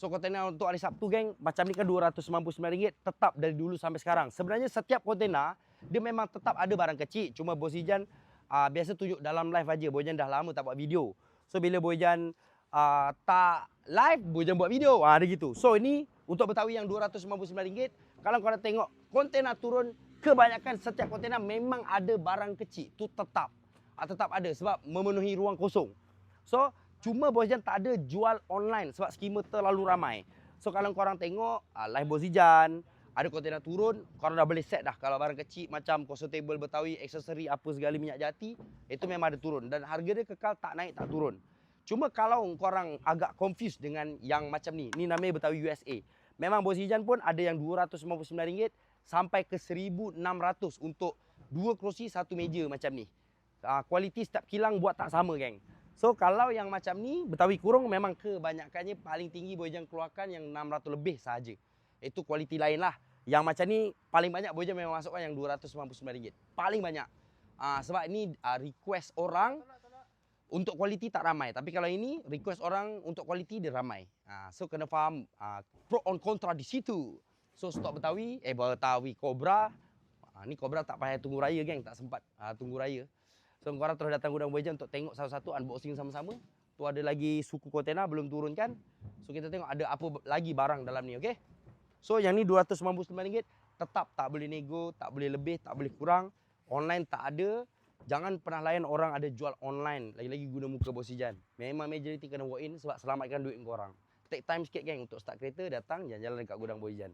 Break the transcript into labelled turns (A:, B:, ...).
A: So kontainer untuk hari Sabtu geng macam ni kan RM299 tetap dari dulu sampai sekarang. Sebenarnya setiap kontainer dia memang tetap ada barang kecil. Cuma Bos Ijan uh, biasa tunjuk dalam live aja. Bos Ijan dah lama tak buat video. So bila Bos Ijan uh, tak live, Bos Ijan buat video. Ah uh, gitu. So ini untuk Betawi yang RM299 kalau korang tengok kontainer turun kebanyakan setiap kontainer memang ada barang kecil. Tu tetap. Uh, tetap ada sebab memenuhi ruang kosong. So Cuma Bozijan tak ada jual online sebab skema terlalu ramai. So kalau korang tengok uh, live Bozijan, ada kontainer turun, korang dah boleh set dah kalau barang kecil macam kosong table Betawi, aksesori apa segala minyak jati, itu memang ada turun dan harga dia kekal tak naik tak turun. Cuma kalau korang agak confused dengan yang macam ni, ni namanya Betawi USA. Memang Bozijan pun ada yang RM299 sampai ke RM1,600 untuk dua kerusi satu meja macam ni. Uh, kualiti setiap kilang buat tak sama geng. So kalau yang macam ni Betawi kurung memang kebanyakannya paling tinggi Boyjang keluarkan yang 600 lebih saja. Itu kualiti lain lah. Yang macam ni paling banyak Boyjang memang masukkan yang RM299. Paling banyak. Uh, sebab ini uh, request orang untuk kualiti tak ramai. Tapi kalau ini request orang untuk kualiti dia ramai. Uh, so kena faham uh, pro on kontra di situ. So stok Betawi, eh Betawi Cobra. Uh, ni Cobra tak payah tunggu raya geng, tak sempat uh, tunggu raya. So korang terus datang gudang Boyjan untuk tengok satu-satu unboxing sama-sama. Tu ada lagi suku kontainer belum turun kan. So kita tengok ada apa lagi barang dalam ni, okey? So yang ni RM299 tetap tak boleh nego, tak boleh lebih, tak boleh kurang. Online tak ada. Jangan pernah layan orang ada jual online. Lagi-lagi guna muka bos Ijan. Memang majoriti kena walk in sebab selamatkan duit korang. Take time sikit geng untuk start kereta, datang jalan-jalan dekat gudang Boyjan.